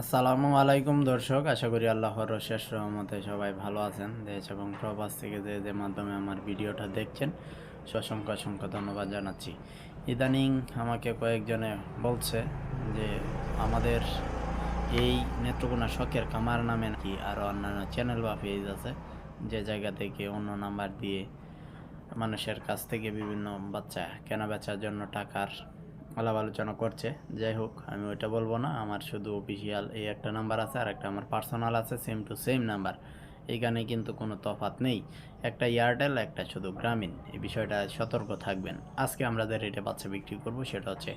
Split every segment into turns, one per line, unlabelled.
আসসালামু আলাইকুম দর্শক, আশা করি আল্লাহর শেষ রহমতে সবাই ভালো আছেন। দেশ এবং প্রবাস থেকে যে যে মাধ্যমে আমার ভিডিওটা দেখছেন অসংখ্য অসংখ্য ধন্যবাদ জানাচ্ছি। ইদানিং আমাকে কয়েকজনে বলছে যে আমাদের এই নেত্রকোনা শখের কামার নামে নাকি আরও অন্যান্য চ্যানেল বা পেজ আছে, যে জায়গা থেকে অন্য নাম্বার দিয়ে মানুষের কাছ থেকে বিভিন্ন বাচ্চা কেনা বেচার জন্য টাকার আলাপ আলোচনা করছে। যাই হোক, আমি ওইটা বলব না। আমার শুধু অফিসিয়াল এই একটা নাম্বার আছে, আর একটা আমার পার্সোনাল আছে সেম টু সেম নাম্বার এখানে কিন্তু কোনো তফাত নেই। একটা এয়ারটেল একটা শুধু গ্রামীণ এই বিষয়টা সতর্ক থাকবেন। আজকে আমরা যে রেটে বাচ্চা বিক্রি করব, সেটা হচ্ছে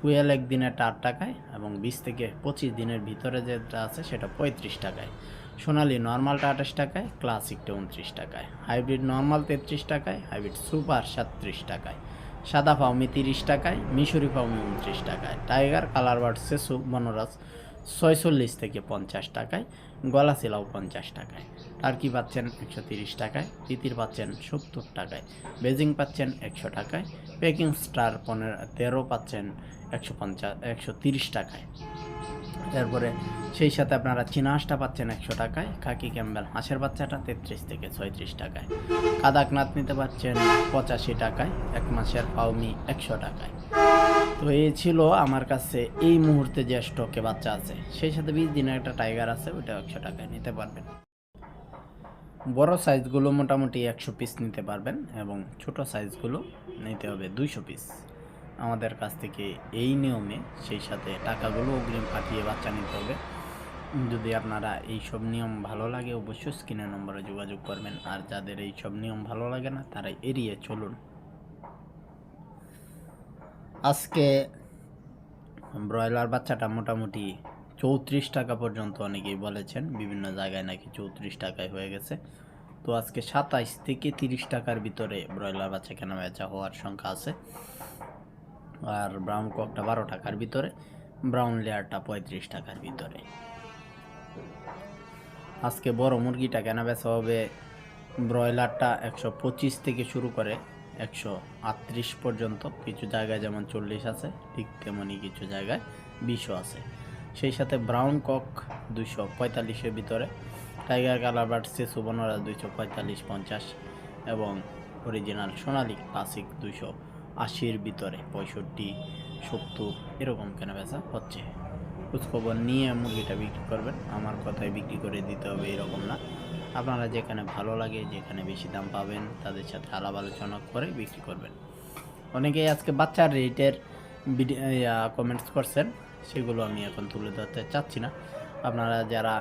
কুয়েল একদিনেরটা আট টাকায় এবং বিশ থেকে পঁচিশ দিনের ভিতরে যেটা আছে, সেটা পঁয়ত্রিশ টাকায়। সোনালি নর্মালটা আঠাশ টাকায় ক্লাসিকটা উনত্রিশ টাকায়। হাইব্রিড নর্মাল তেত্রিশ টাকায় হাইব্রিড সুপার সাতত্রিশ টাকায়। সাদা ফাউমি তিরিশ টাকায়, মিশরি ফাউমি উনত্রিশ টাকায়, টাইগার কালার সেসু, বনরাজ ছয়চল্লিশ থেকে পঞ্চাশ টাকায় গলা সিলাও পঞ্চাশ টাকায়। টার্কি পাচ্ছেন একশো তিরিশ টাকায়, তিতির পাচ্ছেন সত্তর টাকায়, বেজিং পাচ্ছেন একশো টাকায়, পেকিং স্টার পনেরো তেরো পাচ্ছেন একশো পঞ্চাশ একশো তিরিশ টাকায়। তারপরে সেই সাথে আপনারা চীনা হাঁসটা পাচ্ছেন একশো টাকায়, খাকি ক্যাম্বেল হাঁসের বাচ্চাটা তেত্রিশ থেকে ছয়ত্রিশ টাকায়। কাদাকনাথ নিতে পারছেন পঁচাশি টাকায়, এক মাসের পাউমি একশো টাকায়। তো এই ছিল আমার কাছে এই মুহূর্তে যে স্টকে বাচ্চা আছে। সেই সাথে বিশ দিনের একটা টাইগার আছে ওইটা একশো টাকায় নিতে পারবেন। বড় সাইজগুলো মোটামুটি একশো পিস নিতে পারবেন এবং ছোট সাইজগুলো নিতে হবে দুইশো পিস। আমাদের কাছ থেকে এই নিয়মে সেই সাথে টাকাগুলো অগ্রিম পাঠিয়ে বাচ্চা নিতে হবে। যদি আপনারা এই সব নিয়ম ভালো লাগে অবশ্যই স্ক্রিনের নম্বরে যোগাযোগ করবেন। আর যাদের এই সব নিয়ম ভালো লাগে না, তারা এড়িয়ে চলুন। আজকে ব্রয়লার বাচ্চাটা মোটামুটি চৌত্রিশ টাকা পর্যন্ত অনেকেই বলেছেন, বিভিন্ন জায়গায় নাকি চৌত্রিশ টাকায় হয়ে গেছে। তো আজকে সাতাইশ থেকে তিরিশ টাকার ভিতরে ব্রয়লার বাচ্চা কেনা বেচা হওয়ার সংখ্যা আছে। আর ব্রাউন ককটা বারো টাকার ভিতরে, ব্রাউন লেয়ারটা পঁয়ত্রিশ টাকার ভিতরে। আজকে বড় মুরগিটা কেনা বেচা হবে, ব্রয়লারটা একশো পঁচিশ থেকে শুরু করে একশো আটত্রিশ পর্যন্ত, কিছু জায়গায় যেমন চল্লিশ আছে, ঠিক তেমনই কিছু জায়গায় বিশও আছে। সেই সাথে ব্রাউন কক দুইশো পঁয়তাল্লিশের ভিতরে, টাইগার কালার বার্ড শিশু বনরা দুইশো পঁয়তাল্লিশ পঞ্চাশ এবং অরিজিনাল সোনালি ক্লাসিক দুইশো আশির ভিতরে, পঁয়ষট্টি, সত্তর, এরকম কেনা বেচা হচ্ছে? খোঁজখবর নিয়ে মুরগিটা বিক্রি করবেন, আমার কথায় বিক্রি করে দিতে হবে এরকম না। আপনারা যেখানে ভালো লাগে, যেখানে বেশি দাম পাবেন, তাদের সাথে আলাপ আলোচনা করে বিক্রি করবেন। অনেকেই আজকে বাচ্চার রেটের কমেন্টস করছেন, সেগুলো আমি এখন তুলে ধরতে চাচ্ছি না। আপনারা যারা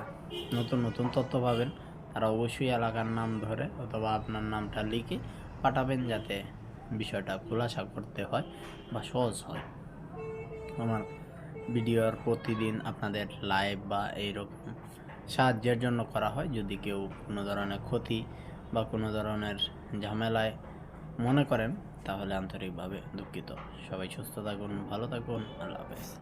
নতুন নতুন তথ্য পাবেন, তারা অবশ্যই এলাকার নাম ধরে অথবা আপনার নামটা লিখে পাঠাবেন যাতে বিষয়টা খোলাসা করতে হয় বা সহজ হয়। আমার ভিডিওর প্রতিদিন আপনাদের লাইভ বা এইরকম সাহায্যের জন্য করা হয়। যদি কেউ কোনো ধরনের ক্ষতি বা কোনো ধরনের ঝামেলায় মনে করেন, তাহলে আন্তরিকভাবে দুঃখিত। সবাই সুস্থ থাকুন, ভালো থাকুন। আল্লাহ হাফেজ।